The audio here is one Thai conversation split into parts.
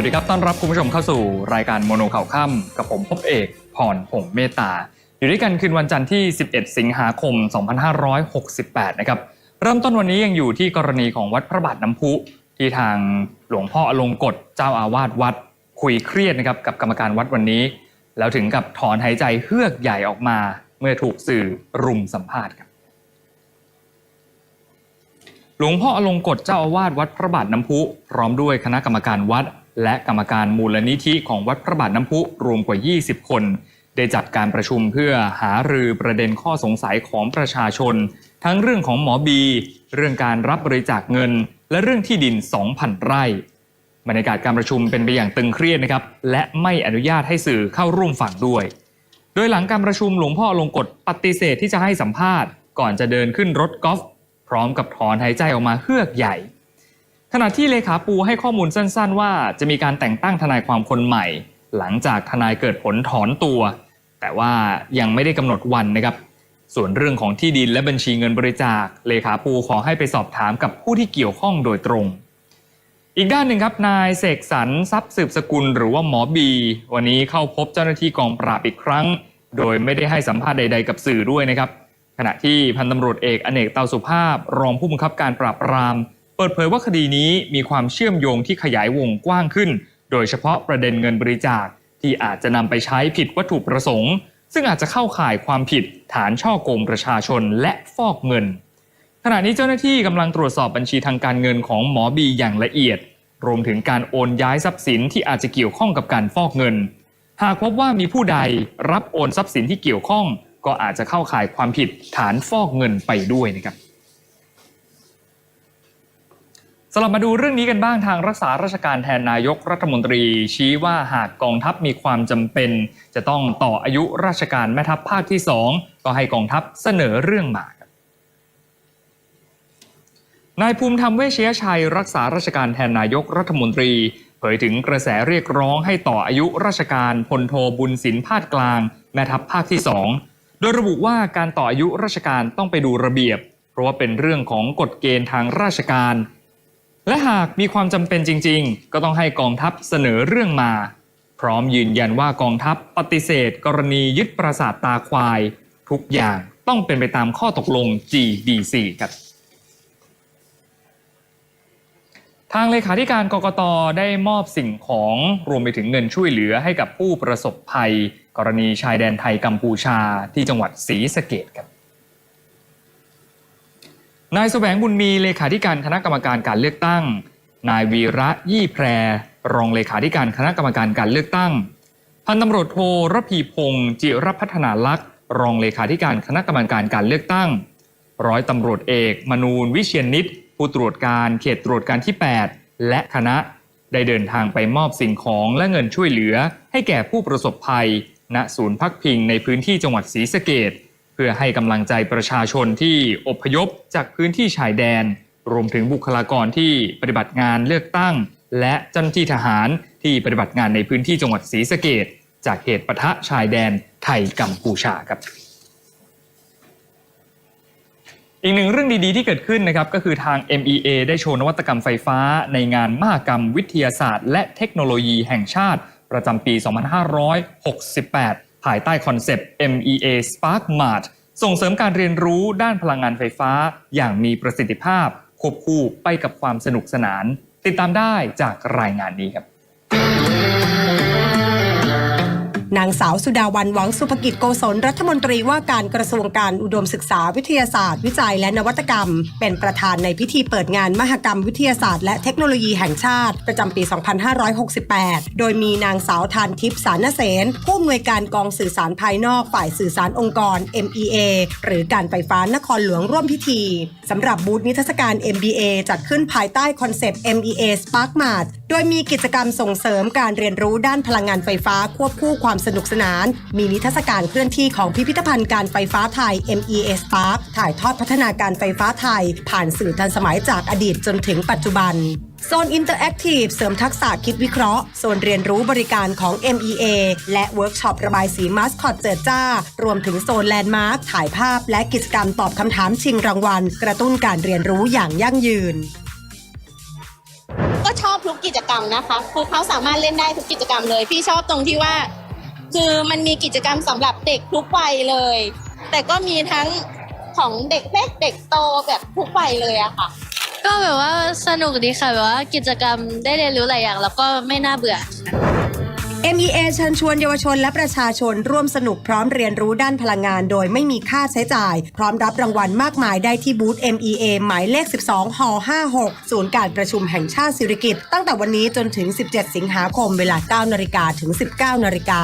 วัสดีครับ ต้อนรับคุณผู้ชมเข้าสู่รายการโมโนข่าวค่ำกับผมพบเอกพรผงเมตตา อยู่ด้วยกันคืนวันจันทร์ที่ 11 สิงหาคม 2568 นะครับ เริ่มต้นวันนี้ยังอยู่ที่กรณีของวัดพระบาทน้ำพุ ที่ทางหลวงพ่ออลงกฎเจ้าอาวาสวัด คุยเครียดนะครับกับกรรมการวัดวันนี้ แล้วถึงกับถอนหายใจเฮือกใหญ่ออกมา เมื่อถูกสื่อรุมสัมภาษณ์ครับหลวงพ่ออลงกฎเจ้าอาวาสวัดพระบาทน้ำพุ พร้อมด้วยคณะกรรมการวัด และกรรมการมูลนิธิของวัดพระบาทน้ำพุรวมกว่า 20 คน ได้จัดการประชุมเพื่อหารือประเด็นข้อสงสัยของประชาชน ทั้งเรื่องของหมอบี เรื่องการรับบริจาคเงิน และเรื่องที่ดิน 2,000 ไร่บรรยากาศการประชุมเป็นไปอย่างตึงเครียดนะครับ และไม่อนุญาตให้สื่อเข้าร่วมฝั่งด้วย โดยหลังการประชุมหลวงพ่อลงกฎปฏิเสธที่จะให้สัมภาษณ์ ก่อนจะเดินขึ้นรถกอล์ฟพร้อมกับถอนหายใจออกมาเฮือกใหญ่ ขณะที่เลขาปูให้ข้อมูลสั้น ๆ ว่าจะมีการแต่งตั้งทนายความคนใหม่ หลังจากทนายเกิดผลถอนตัว แต่ว่ายังไม่ได้กำหนดวันนะครับ ส่วนเรื่องของที่ดินและบัญชีเงินบริจาค เลขาปูขอให้ไปสอบถามกับผู้ที่เกี่ยวข้องโดยตรง อีกด้านหนึ่งครับนายเสกสรรทรัพย์สืบสกุลหรือว่าหมอบี วันนี้เข้าพบเจ้าหน้าที่กองปราบอีกครั้ง โดยไม่ได้ให้สัมภาษณ์ใด ๆ กับสื่อด้วยนะครับ ขณะที่พันตำรวจเอกอเนกเตาสุภาพ รองผู้บังคับการปราบปราม เปิดเผยว่าคดีนี้มีความเชื่อมโยงที่ขยายวงกว้างขึ้น โดยเฉพาะประเด็นเงินบริจาคที่อาจจะนำไปใช้ผิดวัตถุประสงค์ ซึ่งอาจจะเข้าข่ายความผิดฐานช่อโกงประชาชนและฟอกเงิน ขณะนี้เจ้าหน้าที่กำลังตรวจสอบบัญชีทางการเงินของหมอบีอย่างละเอียด รวมถึงการโอนย้ายทรัพย์สินที่อาจจะเกี่ยวข้องกับการฟอกเงิน หากพบว่ามีผู้ใดรับโอนทรัพย์สินที่เกี่ยวข้อง ก็อาจจะเข้าข่ายความผิดฐานฟอกเงินไปด้วยนะครับ สลับมาดูเรื่องนี้กันบ้างทางรักษาราชการแทนนายกรัฐมนตรี ชี้ว่าหากกองทัพมีความจำเป็น จะต้องต่ออายุราชการแม่ทัพภาคที่ 2 ก็ให้กองทัพเสนอเรื่องมาครับนายภูมิธรรมเวชยชัย รักษาราชการแทนนายกรัฐมนตรี เผยถึงกระแสเรียกร้องให้ต่ออายุราชการพลโทบุญสินพาดกลาง แม่ทัพภาคที่ 2 โดยระบุว่าการต่ออายุราชการต้องไปดูระเบียบ เพราะว่าเป็นเรื่องของกฎเกณฑ์ทางราชการ และหากมีความจำเป็นจริง ๆ ก็ต้องให้กองทัพเสนอเรื่องมา พร้อมยืนยันว่ากองทัพปฏิเสธ กรณียึดปราสาทตาควาย ทุกอย่างต้องเป็นไปตามข้อตกลง GDC ครับทางเลขาธิการกกตได้มอบสิ่งของรวมไปถึงเงินช่วยเหลือให้กับผู้ประสบภัย กรณีชายแดนไทยกัมพูชาที่จังหวัดศรีสะเกดครับ นายแสวงบุญมีเลขาธิการคณะกรรมการการเลือกตั้ง นายวีระยี่แพร รองเลขาธิการคณะกรรมการการเลือกตั้ง พันตำรวจโทระพีพงศ์จิรพัฒนาลักษ์รองเลขาธิการคณะกรรมการการเลือกตั้ง ร้อยตำรวจเอก มนูนวิเชียนนิตผู้ตรวจการเขตตรวจการที่ 8 และคณะ ได้เดินทางไปมอบสิ่งของและเงินช่วยเหลือ ให้แก่ผู้ประสบภัย ณศูนย์พักพิงในพื้นที่จังหวัดศรีสะเกด พื่อให้กำลังใจประชาชนที่อพยพจากพื้นที่ชายแดน รวมถึงบุคลากรที่ปฏิบัติงานเลือกตั้ง และเจ้าหน้าที่ทหารที่ปฏิบัติงานในพื้นที่จังหวัดศรีสะเกดจากเหตุปะทะชายแดนไทยกัมพูชาครับ อีกหนึ่งเรื่องดีๆที่เกิดขึ้นนะครับก็คือทาง MEA ได้โชว์นวัตกรรมไฟฟ้าในงานมหกรรมวิทยาศาสตร์ และเทคโนโลยีแห่งชาติ ประจำปี 2568 ภายใต้คอนเซปต์ MEA Spark Mart ส่งเสริมการเรียนรู้ด้านพลังงานไฟฟ้า อย่างมีประสิทธิภาพ ควบคู่ไปกับความสนุกสนาน ติดตามได้จากรายงานนี้ครับ นางสาวสุดาวันหวังสุภกิจโกศลรัฐมนตรีว่าการกระทรวงการอุดมศึกษาวิทยาศาสตร์ วิจัยและนวัตกรรม เป็นประธานในพิธีเปิดงานมหกรรมวิทยาศาสตร์และเทคโนโลยีแห่งชาติ ประจำปี 2568 โดยมีนางสาวทานทิพย์สารเสนผู้อำนวยการกองสื่อสารภายนอกฝ่ายสื่อสารองค์กร MEA หรือการไฟฟ้านครหลวงร่วมพิธีสำหรับบูธนิทรรศการ MBA จัดขึ้นภายใต้คอนเซปต์ MEA Spark Mart โดยมีกิจกรรมส่งเสริมการเรียนรู้ด้านพลังงานไฟฟ้าควบคู่ความสนุกสนาน มีนิทรรศการเคลื่อนที่ของพิพิธภัณฑ์การไฟฟ้าไทย MES Park ถ่ายทอดพัฒนาการไฟฟ้าไทย ผ่านสื่อทันสมัยจากอดีตจนถึงปัจจุบันโซนอินเตอร์แอคทีฟเสริมทักษะคิดวิเคราะห์โซนเรียนรู้บริการของ MEA และเวิร์กช็อประบายสีมาสคอตเจิดจ้า รวมถึงโซนแลนด์มาร์คถ่ายภาพและกิจกรรมตอบคำถามชิงรางวัล กระตุ้นการเรียนรู้อย่างยั่งยืน ก็ชอบทุกกิจกรรมนะคะคือเขาสามารถเล่นได้ทุกกิจกรรมเลย พี่ชอบตรงที่ว่า คือมันมีกิจกรรมสำหรับเด็กทุกวัยเลย แต่ก็มีทั้งของเด็กเล็กเด็กโตแบบทุกวัยเลยอะค่ะ ก็แบบว่าสนุกดีค่ะแบบว่ากิจกรรมได้เรียนรู้หลายอย่าง แล้วก็ไม่น่าเบื่อ MEA เชิญชวนเยาวชนและประชาชนร่วมสนุกพร้อมเรียนรู้ด้านพลังงานโดยไม่มีค่าใช้จ่าย พร้อมรับรางวัลมากมายได้ที่บูธ MEA หมายเลข 12ห56 ศูนย์การประชุมแห่งชาติสิริกิติ์ตั้งแต่วันนี้จนถึง 17 สิงหาคมเวลา 9นาฬิกาถึง 19นาฬิกา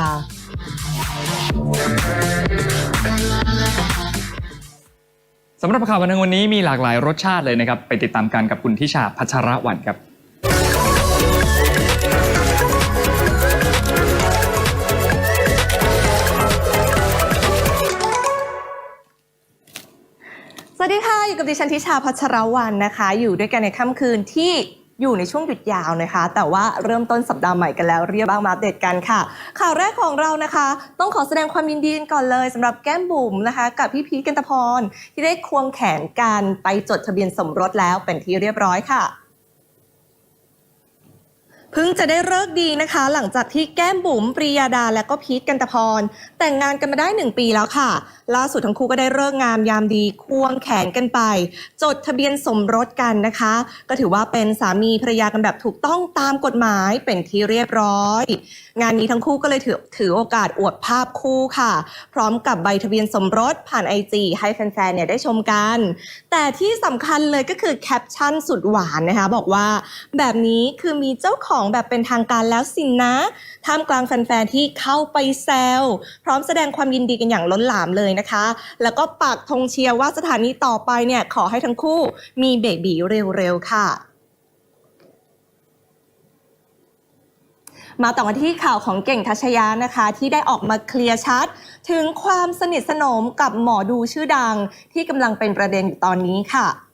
สำหรับข่าวบันเทิงวันนี้มีหลากหลายรสชาติเลยนะครับ ไปติดตามกันกับคุณทิชาพัชรวรรณครับ วัสดีค่ะ อยู่กับดิฉันทิชาพัชรวันนะคะ อยู่ด้วยกันในค่ำคืนที่อยู่ในช่วงหยุดยาวนะคะ แต่ว่าเริ่มต้นสัปดาห์ใหม่กันแล้ว เรียบบ้างมาอัปเดตกันค่ะ ข่าวแรกของเรานะคะ ต้องขอแสดงความยินดีกันก่อนเลยสำหรับแก้มบุ๋มนะคะ กับพี่พีทกันตพรที่ได้ควงแขนกันไปจดทะเบียนสมรสแล้วเป็นที่เรียบร้อยค่ะ พิ่งจะได้เลิกดีนะคะ หลังจากที่แก้มบุ๋มปรียาดาและก็พีทกันตะพร แต่งงานกันมาได้หนึ่งปีแล้วค่ะ ล่าสุดทั้งคู่ก็ได้เลิกงามยามดีควงแขนกันไป จดทะเบียนสมรสกันนะคะ ก็ถือว่าเป็นสามีภรรยากันแบบถูกต้องตามกฎหมายเป็นที่เรียบร้อย งานนี้ทั้งคู่ก็เลยถือถือโอกาสอวดภาพคู่ค่ะ พร้อมกับใบทะเบียนสมรสผ่านไอจีให้แฟนๆเนี่ยได้ชมกัน แต่ที่สำคัญเลยก็คือแคปชั่นสุดหวานนะคะบอกว่าแบบนี้คือมีเจ้าของสองแบบเป็นทางการแล้วสินนะ ท่ามกลางแฟนๆที่เข้าไปแซวพร้อมแสดงความยินดีกันอย่างล้นหลามเลยนะคะ แล้วก็ปักธงเชียร์ว่าสถานีต่อไปเนี่ยขอให้ทั้งคู่มีเบบีเร็วๆค่ะมาต่อกันที่ข่าวของเก่งทัชยานะคะ ที่ได้ออกมาเคลียร์ชัด ถึงความสนิทสนมกับหมอดูชื่อดังที่กำลังเป็นประเด็นอยู่ตอนนี้ค่ะ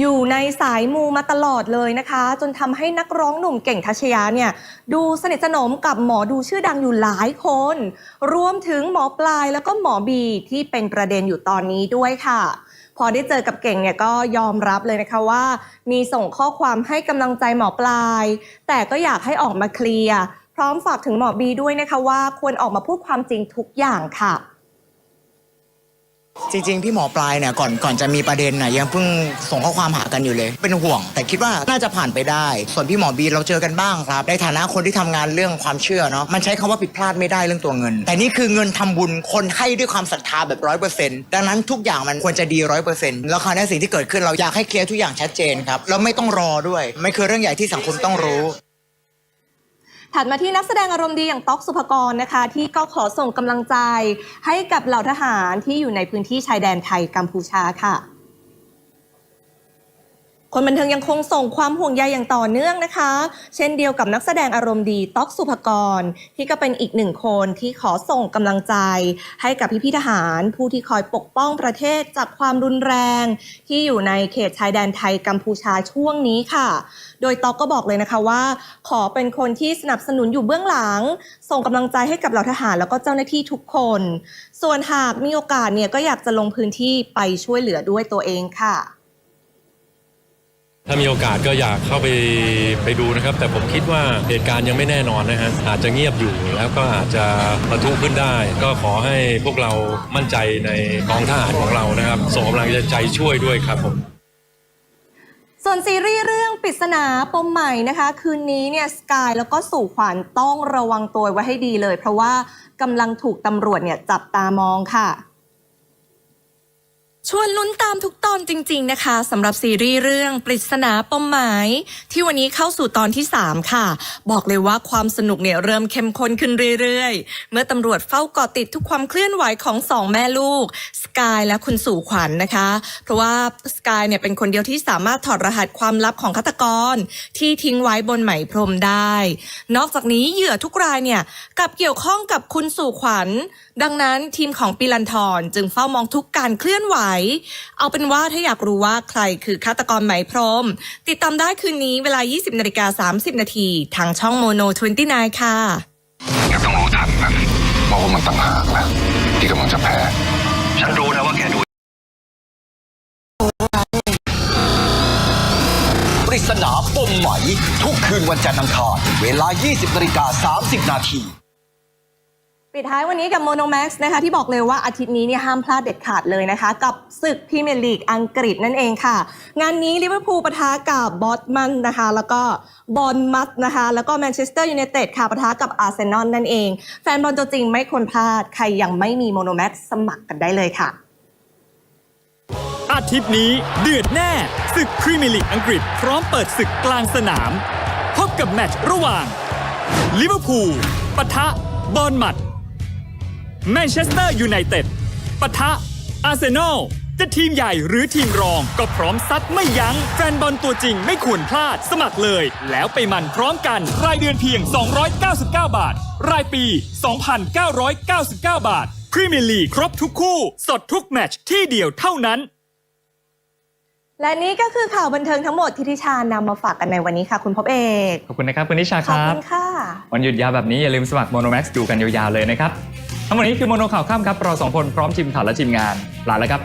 อยู่ในสายมูมาตลอดเลยนะคะ จนทำให้นักร้องหนุ่มเก่งทัชยาเนี่ยดูสนิทสนมกับหมอดูชื่อดังอยู่หลายคน รวมถึงหมอปลายแล้วก็หมอบีที่เป็นประเด็นอยู่ตอนนี้ด้วยค่ะ พอได้เจอกับเก่งเนี่ยก็ยอมรับเลยนะคะว่า มีส่งข้อความให้กำลังใจหมอปลาย แต่ก็อยากให้ออกมาเคลียร์พร้อมฝากถึงหมอบีด้วยนะคะว่าควรออกมาพูดความจริงทุกอย่างค่ะ จริงๆ พี่หมอปลายเนี่ยก่อนก่อนจะมีประเด็นน่ะยังเพิ่งส่งข้อความหากันอยู่เลย เป็นห่วง แต่คิดว่าน่าจะผ่านไปได้ ส่วนพี่หมอบีเราเจอกันบ้างครับ ในฐานะคนที่ทำงานเรื่องความเชื่อเนาะมันใช้คำว่าผิดพลาดไม่ได้เรื่องตัวเงิน แต่นี่คือเงินทำบุญคนให้ด้วยความศรัทธาแบบร้อยเปอร์เซ็นต์ดังนั้นทุกอย่างมันควรจะดีร้อยเปอร์เซ็นต์แล้วคราวนี้สิ่งที่เกิดขึ้นเราอยากให้เคลียร์ทุกอย่างชัดเจนครับเราไม่ต้องรอด้วยไม่คือเรื่องใหญ่ที่สังคมต้องรู้ ถัดมาที่นักแสดงอารมณ์ดีอย่างต๊อกสุภกรนะคะ ที่ก็ขอส่งกำลังใจให้กับเหล่าทหารที่อยู่ในพื้นที่ชายแดนไทยกัมพูชาค่ะ คนบันเทิงยังคงส่งความห่วงใยอย่างต่อเนื่องนะคะ เช่นเดียวกับนักแสดงอารมณ์ดีต๊อกสุภกร ที่ก็เป็นอีกหนึ่งคนที่ขอส่งกำลังใจ ให้กับพี่ๆทหาร ผู้ที่คอยปกป้องประเทศจากความรุนแรง ที่อยู่ในเขตชายแดนไทยกัมพูชาช่วงนี้ค่ะ โดยต๊อกก็บอกเลยนะคะว่า ขอเป็นคนที่สนับสนุนอยู่เบื้องหลัง ส่งกำลังใจให้กับเหล่าทหารแล้วก็เจ้าหน้าที่ทุกคน ส่วนหากมีโอกาสเนี่ยก็อยากจะลงพื้นที่ไปช่วยเหลือด้วยตัวเองค่ะ ถ้ามีโอกาสก็อยากเข้าไปไปดูนะครับ แต่ผมคิดว่าเหตุการณ์ยังไม่แน่นอนนะฮะอาจจะเงียบอยู่แล้วก็อาจจะประทุขึ้นได้ ก็ขอให้พวกเรามั่นใจในกองทหารของเรานะครับส่งกำลังใจช่วยด้วยครับผมส่วนซีรีส์เรื่องปริศนาปมใหม่นะคะ คืนนี้เนี่ยสกายแล้วก็สู่ขวัญต้องระวังตัวไว้ให้ดีเลย เพราะว่ากำลังถูกตำรวจเนี่ยจับตามองค่ะ ชวนลุ้นตามทุกตอนจริง ๆ นะคะสำหรับซีรีส์เรื่องปริศนาปมหมาย ที่วันนี้เข้าสู่ตอนที่ 3 ค่ะ บอกเลยว่าความสนุกเนี่ยเริ่มเข้มข้นขึ้นเรื่อยๆ เมื่อตำรวจเฝ้าเกาะติดทุกความเคลื่อนไหวของสองแม่ลูกสกายและคุณสู่ขวัญนะคะ เพราะว่าสกายเนี่ยเป็นคนเดียวที่สามารถถอดรหัสความลับของฆาตกร ที่ทิ้งไว้บนไหมพรมได้ นอกจากนี้เหยื่อทุกรายเนี่ยกลับเกี่ยวข้องกับคุณสู่ขวัญ ดังนั้นทีมของปิลันทรจึงเฝ้ามองทุกการเคลื่อนไหวเอาเป็นว่าถ้าอยากรู้ว่าใครคือฆาตกรไหมพรม ติดตามได้คืนนี้เวลา 20นาฬิกา30 นาทีทางช่องโมโน29 ค่ะแกต้องรู้ทันนะว่าว่ามันต่างหากแหละที่กำลังจะแพ้ ฉันรู้นะว่าแกดูปริศนาปมไหมทุกคืนวันจันทร์อังคารเวลา 20นาฬิกา30 นาที ปิดท้ายวันนี้กับโมโนแม็กซ์นะคะที่บอกเลยว่าอาทิตย์นี้เนี่ยห้ามพลาดเด็ดขาดเลยนะคะ กับศึกพรีเมียร์ลีกอังกฤษนั่นเองค่ะ งานนี้ลิเวอร์พูลปะทะกับบอสมันนะคะ แล้วก็บอลมัสนะคะ แล้วก็แมนเชสเตอร์ยูไนเต็ดค่ะปะทะกับอาร์เซนอลนั่นเอง แฟนบอลตัวจริงไม่ควรพลาด ใครยังไม่มีโมโนแม็กซ์สมัครกันได้เลยค่ะ อาทิตย์นี้เดือดแน่ศึกพรีเมียร์ลีกอังกฤษ พร้อมเปิดศึกกลางสนามพบกับแมตช์ระหว่างลิเวอร์พูลปะทะบอลมัด แมนเชสเตอร์ยูไนเต็ดปะทะ อาร์เซนอล จะทีมใหญ่หรือทีมรองก็พร้อมซัดไม่ยัง้ง แฟนบอลตัวจริงไม่ควรพลาดสมัครเลย แล้วไปมันพร้อมกันรายเดือนเพียง 299 บาท รายปี 2,999 บาทพรีเมียร์ลีกครบทุกคู่ สดทุกแมตช์ที่เดียวเท่านั้น และนี่ก็คือข่าวบันเทิงทั้งหมดที่ทิชานำมาฝากกันในวันนี้ค่ะคุณพบเอกขอบคุณนะครับคุณนิชาขคอบรับ คุณค่ะ วันหยุดยาวแบบนี้อย่าลืมสมัครโมโนแม็กซ์ดูกันยาวๆเลยนะครับ ทั้งหมดนี้คือโมโนข่าวข้ามครับเราสองคนพร้อมทีมข่าวและทีมงานลาแล้วครับ